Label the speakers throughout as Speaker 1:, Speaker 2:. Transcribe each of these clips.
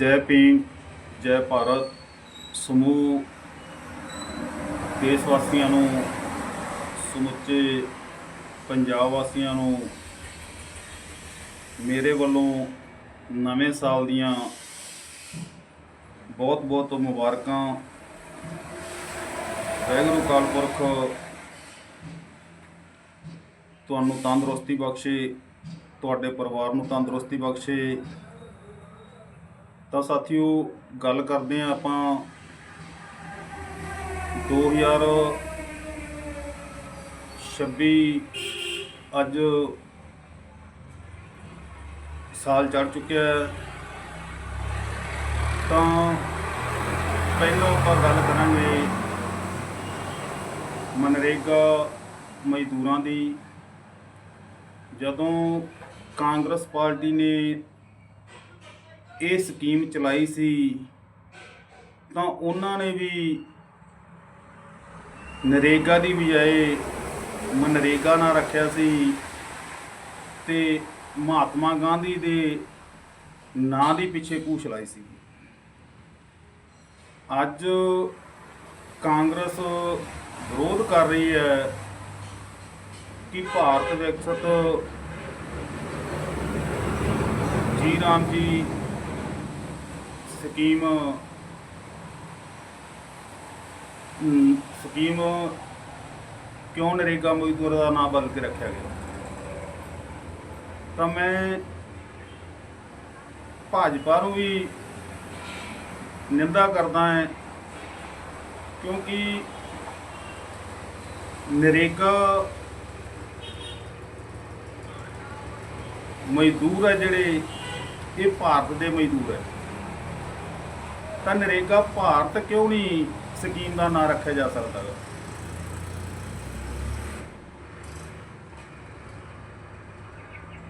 Speaker 1: ਜੈ ਭੀਮ, ਜੈ ਭਾਰਤ ਸਮੂਹ ਦੇਸ਼ ਵਾਸੀਆਂ ਨੂੰ, ਸਮੁੱਚੇ ਪੰਜਾਬ ਵਾਸੀਆਂ ਨੂੰ, ਮੇਰੇ ਵੱਲੋਂ ਨਵੇਂ ਸਾਲ ਦੀਆਂ ਬਹੁਤ ਬਹੁਤ ਮੁਬਾਰਕਾਂ। ਵਾਹਿਗੁਰੂ ਕਾਲ ਪੁਰਖ, ਤੁਹਾਨੂੰ ਤੰਦਰੁਸਤੀ ਬਖਸ਼ੇ, ਤੁਹਾਡੇ ਪਰਿਵਾਰ ਨੂੰ ਤੰਦਰੁਸਤੀ ਬਖਸ਼ੇ। ਤਾਂ ਸਾਥੀਓ ਗੱਲ ਕਰਦੇ ਹਾਂ ਆਪਾਂ 2026 ਅੱਜ ਸਾਲ ਚੜ ਚੁੱਕਿਆ ਤਾਂ ਪਹਿਲਾਂ ਆਪਾਂ ਗੱਲ ਕਰਾਂਗੇ ਮਨਰੇਗਾ ਮਜ਼ਦੂਰਾਂ ਦੀ। ਜਦੋਂ ਕਾਂਗਰਸ ਪਾਰਟੀ ਨੇ ਇਹ ਸਕੀਮ ਚਲਾਈ ਸੀ, ਤਾਂ ਉਹਨਾਂ ਨੇ ਵੀ ਨਰੇਗਾ ਦੀ ਬਜਾਏ ਮਨਰੇਗਾ ਨਾਂ ਰੱਖਿਆ ਸੀ ਤੇ ਮਹਾਤਮਾ ਗਾਂਧੀ ਦੇ ਨਾਂ ਦੀ ਪਿੱਛੇ ਕੂਚ ਲਾਈ ਸੀ। ਅੱਜ ਕਾਂਗਰਸ ਵਿਰੋਧ ਕਰ ਰਹੀ ਹੈ ਕਿ ਭਾਰਤ ਵਿਕਸਿਤ ਜੀ ਰਾਮ ਜੀ ਸਕੀਮ ਸਕੀਮ ਕਿਉਂ ਨਰੇਗਾ ਮਜ਼ਦੂਰ ਦਾ ਨਾਮ ਬਦਲ ਕੇ ਰੱਖਿਆ ਗਿਆ? ਤਾਂ ਮੈਂ ਭਾਜਪਾ ਨੂੰ ਵੀ ਨਿੰਦਾ ਕਰਦਾ ਹਾਂ, ਕਿਉਂਕਿ ਨਰੇਗਾ ਮਜ਼ਦੂਰ ਹੈ ਜਿਹੜੇ, ਇਹ ਭਾਰਤ ਦੇ ਮਜ਼ਦੂਰ ਹੈ। ਤਾਂ ਨਰੇਗਾ ਭਾਰਤ ਕਿਉਂ ਨਹੀਂ ਸਕੀਮ ਦਾ ਨਾਂ ਰੱਖਿਆ ਜਾ ਸਕਦਾ ਗਾ?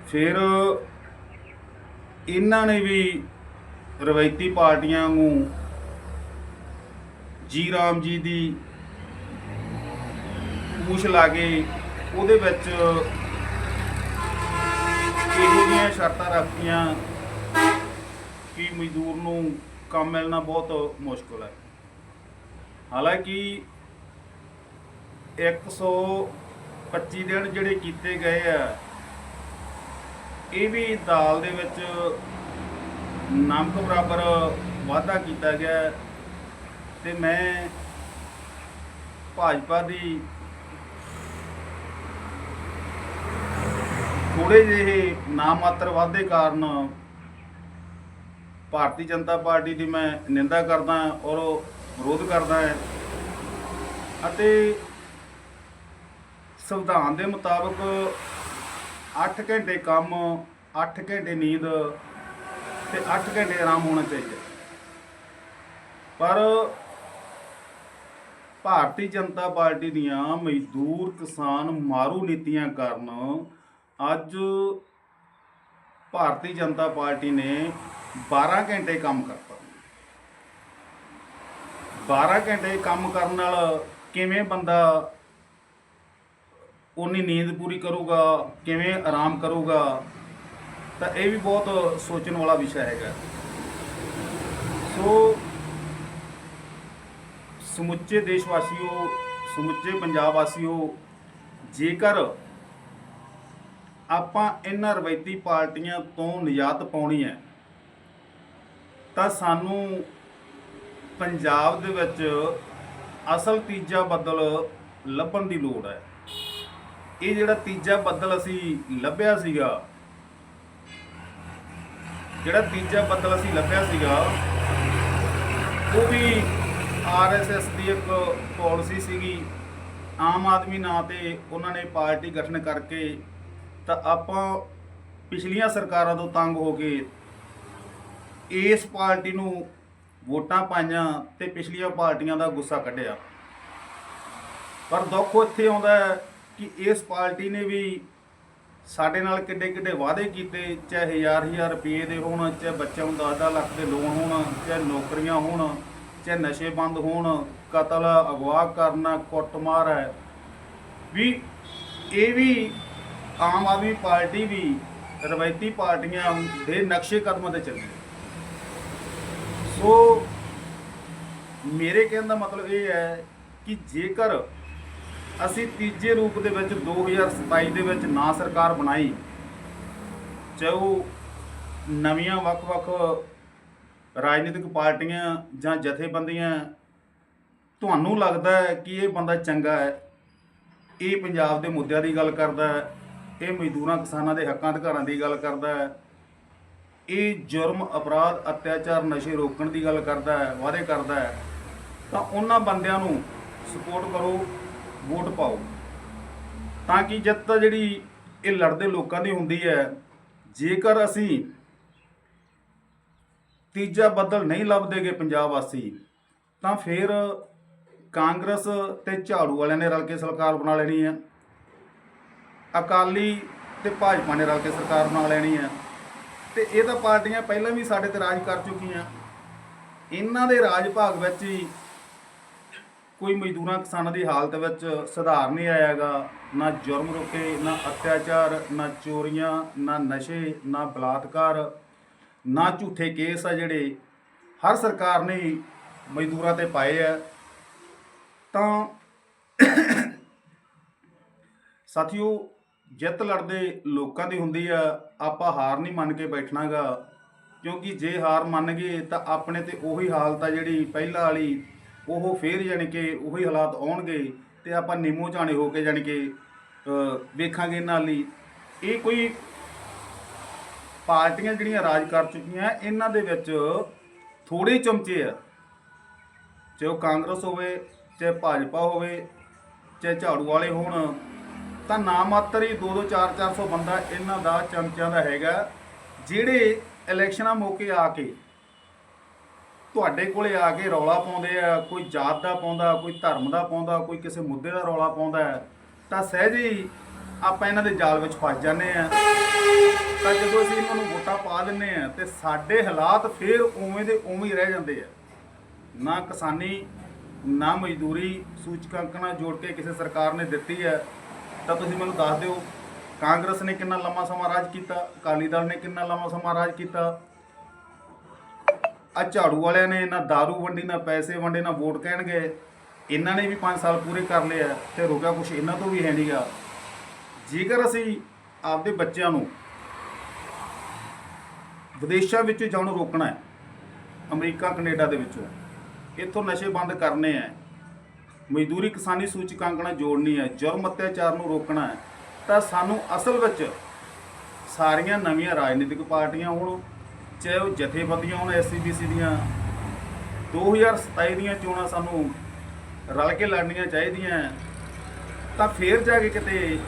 Speaker 1: ਫਿਰ ਇਹਨਾਂ ਨੇ ਵੀ ਰਵਾਇਤੀ ਪਾਰਟੀਆਂ ਨੂੰ ਜੀ ਰਾਮ ਜੀ ਦੀ ਪੂਛ ਲਾ ਕੇ ਉਹਦੇ ਵਿੱਚ ਇਹੋ ਜਿਹੀਆਂ ਸ਼ਰਤਾਂ ਰੱਖੀਆਂ ਕਿ ਮਜ਼ਦੂਰ ਨੂੰ ਕੰਮ ਮਿਲਣਾ ਬਹੁਤ ਮੁਸ਼ਕਲ ਹੈ। ਹਾਲਾਂਕਿ 125 ਦਿਨ ਜਿਹੜੇ ਕੀਤੇ ਗਏ ਆ, ਇਹ ਵੀ ਦਾਲ ਦੇ ਵਿੱਚ ਨਮਕ ਬਰਾਬਰ ਵਾਧਾ ਕੀਤਾ ਗਿਆ ਹੈ ਤੇ ਮੈਂ ਭਾਜਪਾ ਦੀ ਥੋੜੇ ਜਿਹੇ ਨਾਮਾਤਰ ਵਾਧੇ ਕਾਰਨ ਭਾਰਤੀ ਜਨਤਾ ਪਾਰਟੀ ਦੀ ਮੈਂ ਨਿੰਦਾ ਕਰਦਾ ਹਾਂ ਔਰ ਵਿਰੋਧ ਕਰਦਾ ਹੈ ਅਤੇ ਸੰਵਿਧਾਨ ਦੇ ਮੁਤਾਬਕ 8 ਘੰਟੇ ਕੰਮ 8 ਘੰਟੇ ਨੀਂਦ ਤੇ 8 ਘੰਟੇ ਆਰਾਮ ਹੋਣਾ ਚਾਹੀਦਾ ਪਰ ਭਾਰਤੀ ਜਨਤਾ ਪਾਰਟੀ ਦੀਆਂ ਮਜ਼ਦੂਰ ਕਿਸਾਨ ਮਾਰੂ ਨੀਤੀਆਂ ਕਾਰਨ ਅੱਜ ਭਾਰਤੀ ਜਨਤਾ ਪਾਰਟੀ ਨੇ 12 ਘੰਟੇ ਕੰਮ ਕਰਤਾ। 12 ਘੰਟੇ ਕੰਮ ਕਰਨ ਨਾਲ ਕਿਵੇਂ ਬੰਦਾ ਉਨੀ ਨੀਂਦ ਪੂਰੀ ਕਰੂਗਾ, ਕਿਵੇਂ ਆਰਾਮ ਕਰੂਗਾ, ਤਾਂ ਇਹ ਵੀ ਬਹੁਤ ਸੋਚਣ ਵਾਲਾ ਵਿਸ਼ਾ ਹੈਗਾ। ਸੋ ਸਮੁੱਚੇ ਦੇਸ਼ ਵਾਸੀਓ ਸਮੁੱਚੇ ਪੰਜਾਬ ਵਾਸੀਓ, ਜੇਕਰ ਆਪਾਂ ਇਹਨਾਂ ਰਵਾਇਤੀ ਪਾਰਟੀਆਂ ਤੋਂ ਨਿਜਾਤ ਪਾਉਣੀ ਹੈ। ਤਾਂ ਸਾਨੂੰ ਪੰਜਾਬ ਦੇ ਵਿੱਚ ਅਸਲ ਤੀਜਾ ਬੱਦਲ ਲੱਭਣ ਦੀ ਲੋੜ ਹੈ। ਇਹ ਜਿਹੜਾ ਤੀਜਾ ਬੱਦਲ ਅਸੀਂ ਲੱਭਿਆ ਸੀਗਾ, ਜਿਹੜਾ ਤੀਜਾ ਬੱਦਲ ਅਸੀਂ ਲੱਭਿਆ ਸੀਗਾ, ਉਹ ਵੀ ਆਰਐਸਐਸ ਦੀ ਇੱਕ ਪਾਲਿਸੀ ਸੀਗੀ। ਆਮ ਆਦਮੀ ਨਾਂ ਤੇ ਉਹਨਾਂ ਨੇ ਪਾਰਟੀ ਗਠਨ ਕਰਕੇ ਤਾਂ ਆਪਾਂ ਪਿਛਲੀਆਂ ਸਰਕਾਰਾਂ ਤੋਂ ਤੰਗ ਹੋ ਕੇ ਇਸ ਪਾਰਟੀ ਨੂੰ ਵੋਟਾਂ ਪਾਈਆਂ ਤੇ ਪਿਛਲੀਆਂ ਪਾਰਟੀਆਂ ਦਾ ਗੁੱਸਾ ਕੱਢਿਆ। ਪਰ ਦੁੱਖ ਇੱਥੇ ਆਉਂਦਾ ਹੈ ਕਿ ਇਸ ਪਾਰਟੀ ਨੇ ਵੀ ਸਾਡੇ ਨਾਲ ਕਿੱਡੇ ਕਿੱਡੇ ਵਾਅਦੇ ਕੀਤੇ, ਚਾਹੇ ਹਜ਼ਾਰ ਹਜ਼ਾਰ ਰੁਪਏ ਦੇ ਹੋਣ, ਚਾਹੇ ਬੱਚਿਆਂ ਨੂੰ 10 ਲੱਖ ਦੇ ਲੋਨ ਹੋਣ, ਚਾਹੇ ਨੌਕਰੀਆਂ ਹੋਣ, ਚਾਹੇ ਨਸ਼ੇ ਬੰਦ ਹੋਣ, ਕਤਲ, ਅਗਵਾ ਕਰਨਾ, ਕੁੱਟਮਾਰ ਹੈ। ਵੀ ਇਹ ਵੀ ਆਮ ਆਦਮੀ ਪਾਰਟੀ ਵੀ ਰਵਾਇਤੀ ਪਾਰਟੀਆਂ ਦੇ ਨਕਸ਼ੇ ਕਦਮਾਂ ਤੇ ਚੱਲੀ ਮੇਰੇ ਕਹਿਣ ਦਾ ਮਤਲਬ ਇਹ ਹੈ ਕਿ ਜੇਕਰ ਅਸੀਂ ਤੀਜੇ ਰੂਪ ਦੇ ਵਿੱਚ 2027 ਦੇ ਵਿੱਚ ਨਾ ਸਰਕਾਰ ਬਣਾਈ, ਚਾਹੇ ਉਹ ਨਵੀਆਂ ਵੱਖ-ਵੱਖ ਰਾਜਨੀਤਿਕ ਪਾਰਟੀਆਂ ਜਾਂ ਜਥੇਬੰਦੀਆਂ, ਤੁਹਾਨੂੰ ਲੱਗਦਾ ਹੈ ਕਿ ਇਹ ਬੰਦਾ ਚੰਗਾ ਹੈ? ਇਹ ਪੰਜਾਬ ਦੇ ਮੁੱਦਿਆਂ ਦੀ ਗੱਲ ਕਰਦਾ ਹੈ? ਇਹ ਮਜ਼ਦੂਰਾਂ ਕਿਸਾਨਾਂ ਦੇ ਹੱਕਾਂ ਅਧਿਕਾਰਾਂ ਦੀ ਗੱਲ ਕਰਦਾ ਹੈ। ਇਹ ਜੁਰਮ, ਅਪਰਾਧ, ਅਤਿਆਚਾਰ, ਨਸ਼ੇ ਰੋਕਣ ਦੀ ਗੱਲ ਕਰਦਾ ਹੈ, ਵਾਅਦੇ ਕਰਦਾ ਹੈ। ਤਾਂ ਉਹਨਾਂ ਬੰਦਿਆਂ ਨੂੰ ਸਪੋਰਟ ਕਰੋ, ਵੋਟ ਪਾਓ। ਤਾਂ ਕਿ ਜਿੱਤ ਜਿਹੜੀ ਇਹ ਲੜਦੇ ਲੋਕਾਂ ਦੀ ਹੁੰਦੀ ਹੈ, ਜੇਕਰ ਅਸੀਂ ਤੀਜਾ ਬੱਦਲ ਨਹੀਂ ਲੱਭਦੇਗੇ ਪੰਜਾਬ ਵਾਸੀ, ਤਾਂ ਫਿਰ ਕਾਂਗਰਸ ਤੇ ਝਾੜੂ ਵਾਲਿਆਂ ਨੇ ਰਲ ਕੇ ਸਰਕਾਰ ਬਣਾ ਲੈਣੀ ਹੈ। ਅਕਾਲੀ ਤੇ ਭਾਜਪਾ ਨੇ ਰਲ ਕੇ ਸਰਕਾਰ ਬਣਾ ਲੈਣੀ ਹੈ। ਤੇ ਇਹ ਤਾਂ ਪਾਰਟੀਆਂ ਪਹਿਲਾਂ ਵੀ ਸਾਡੇ ਤੇ ਰਾਜ ਕਰ ਚੁੱਕੀਆਂ। ਇਹਨਾਂ ਦੇ ਰਾਜ ਭਾਗ ਵਿੱਚ ਹੀ ਕੋਈ ਮਜ਼ਦੂਰਾਂ ਕਿਸਾਨਾਂ ਦੀ ਹਾਲਤ ਵਿੱਚ ਸੁਧਾਰ ਨਹੀਂ ਆਇਆਗਾ। ਨਾ ਜੁਰਮ ਰੁਕੇ, ਨਾ ਅਤਿਆਚਾਰ, ਨਾ ਚੋਰੀਆਂ, ਨਾ ਨਸ਼ੇ, ਨਾ ਬਲਾਤਕਾਰ, ਨਾ ਝੂਠੇ ਕੇਸ ਆ ਜਿਹੜੇ ਹਰ ਸਰਕਾਰ ਨੇ ਮਜ਼ਦੂਰਾਂ ਤੇ ਪਾਏ ਆ। ਤਾਂ ਸਾਥੀਓ ਜਿੱਤ ਲੜਦੇ ਲੋਕਾਂ ਦੀ ਹੁੰਦੀ ਆ, ਆਪਾਂ ਹਾਰ ਨਹੀਂ ਮੰਨ ਕੇ ਬੈਠਣਾਗਾ। ਕਿਉਂਕਿ ਜੇ ਹਾਰ ਮੰਨ ਗਏ ਤਾਂ ਆਪਣੇ ਤੇ ਉਹੀ ਹਾਲਤ ਆ ਜਿਹੜੀ ਪਹਿਲਾਂ ਵਾਲੀ, ਉਹ ਫੇਰ ਜਾਣੀ ਕਿ ਉਹੀ ਹਾਲਾਤ ਆਉਣਗੇ ਤੇ ਆਪਾਂ ਨਿੰਮੋ ਝਾਣੇ ਹੋ ਕੇ ਜਾਣੀ ਕਿ ਵੇਖਾਂਗੇ ਇਹਨਾਂ ਲਈ ਇਹ ਕੋਈ ਪਾਰਟੀਆਂ ਜਿਹੜੀਆਂ ਰਾਜ ਕਰ ਚੁੱਕੀਆਂ, ਇਹਨਾਂ ਦੇ ਵਿੱਚ ਥੋੜੇ ਚਮਚੇ ਆ। ਚਾਹੇ ਉਹ ਕਾਂਗਰਸ ਹੋਵੇ, ਚਾਹੇ ਭਾਜਪਾ ਹੋਵੇ, ਚਾਹੇ ਝਾੜੂ ਵਾਲੇ ਹੋਣ ਤਾਂ ਨਾ ਮਾਤਰ ਹੀ 2-2 4-400 ਬੰਦਾ ਇਹਨਾਂ ਦਾ ਚਮਚਿਆਂ ਦਾ ਹੈਗਾ। ਜਿਹੜੇ ਇਲੈਕਸ਼ਨਾਂ ਮੌਕੇ ਆ ਕੇ ਤੁਹਾਡੇ ਕੋਲੇ ਆ ਕੇ ਰੌਲਾ ਪਾਉਂਦੇ ਆ ਕੋਈ ਜਾਤ ਦਾ ਪਾਉਂਦਾ ਕੋਈ ਧਰਮ ਦਾ ਪਾਉਂਦਾ ਕੋਈ ਕਿਸੇ ਮੁੱਦੇ ਦਾ ਰੌਲਾ ਪਾਉਂਦਾ ਹੈ, ਤਾਂ ਸਹਿਜ ਹੀ ਆਪਾਂ ਇਹਨਾਂ ਦੇ ਜਾਲ ਵਿੱਚ ਫਸ ਜਾਂਦੇ ਆ ਤਾਂ ਜਦੋਂ ਅਸੀਂ ਇਹਨਾਂ ਨੂੰ ਵੋਟਾਂ ਪਾ ਦਿੰਨੇ ਆ ਤੇ ਸਾਡੇ ਹਾਲਾਤ ਫੇਰ ਉਵੇਂ ਦੇ ਉਵੇਂ ਹੀ ਰਹਿ ਜਾਂਦੇ ਆ। ਨਾ ਕਿਸਾਨੀ ਨਾ ਮਜ਼ਦੂਰੀ ਸੂਚਕਾਂਕਣਾ ਜੋੜ ਕੇ ਕਿਸੇ ਸਰਕਾਰ ਨੇ ਦਿੱਤੀ ਹੈ। ਤਾਂ ਤੁਸੀਂ ਮੈਨੂੰ ਦੱਸ ਦਿਓ, ਕਾਂਗਰਸ ਨੇ ਕਿੰਨਾ ਲੰਮਾ ਸਮਾਂ ਰਾਜ ਕੀਤਾ, ਅਕਾਲੀ ਦਲ ਨੇ ਕਿੰਨਾ ਲੰਮਾ ਸਮਾਂ ਰਾਜ ਕੀਤਾ? ਆ ਝਾੜੂ ਵਾਲਿਆਂ ਨੇ ਨਾ दारू ਵੰਡੀ, ਨਾ ਪੈਸੇ ਵੰਡੇ, ਨਾ ਵੋਟ ਕਹਿਣਗੇ। ਇਹਨਾਂ ਨੇ ਵੀ 5 ਸਾਲ ਪੂਰੇ ਕਰ ਲਏ ਆ ਤੇ ਰੁਕਿਆ ਕੁਛ ਇਹਨਾਂ ਤੋਂ ਵੀ ਹੈ ਨਹੀਂਗਾ ਜੇਕਰ ਅਸੀਂ ਆਪਦੇ ਬੱਚਿਆਂ ਨੂੰ ਵਿਦੇਸ਼ਾਂ ਵਿੱਚ ਜਾਣ ਰੋਕਣਾ ਹੈ, ਅਮਰੀਕਾ, ਕੈਨੇਡਾ ਦੇ ਵਿੱਚੋਂ, ਇੱਥੋਂ ਨਸ਼ੇ ਬੰਦ ਕਰਨੇ ਹੈ ਮਜ਼ਦੂਰੀ ਕਿਸਾਨੀ ਸੂਚਕਾਂਕਣਾ ਜੋੜਨੀ ਹੈ, ਜੁਰਮ ਅਤਿਆਚਾਰ ਨੂੰ ਰੋਕਣਾ ਹੈ, ਤਾਂ ਸਾਨੂੰ ਅਸਲ ਵਿੱਚ ਸਾਰੀਆਂ ਨਵੀਆਂ ਰਾਜਨੀਤਿਕ ਪਾਰਟੀਆਂ ਹੋਣ, ਚਾਹੇ ਉਹ ਜਥੇਬੰਦੀਆਂ ਹੋਣ ਐਸਸੀਬੀਸੀ ਦੀਆਂ 2027 ਦੀਆਂ ਚੋਣਾਂ ਸਾਨੂੰ ਰਲ ਕੇ ਲੜਨੀਆਂ ਚਾਹੀਦੀਆਂ ਤਾਂ ਫੇਰ ਜਾ ਕੇ ਕਿਤੇ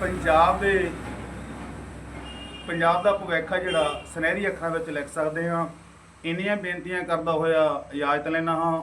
Speaker 1: ਪੰਜਾਬ ਦੇ, ਪੰਜਾਬ ਦਾ ਭਵਿੱਖ ਜਿਹੜਾ ਸੁਨਹਿਰੀ ਅੱਖਰਾਂ ਵਿੱਚ ਲਿਖ ਸਕਦੇ ਹਾਂ। ਇੰਨੀਆਂ ਬੇਨਤੀਆਂ ਕਰਦਾ ਹੋਇਆ, ਇਜਾਜ਼ਤ ਲੈਣਾ ਹਾਂ।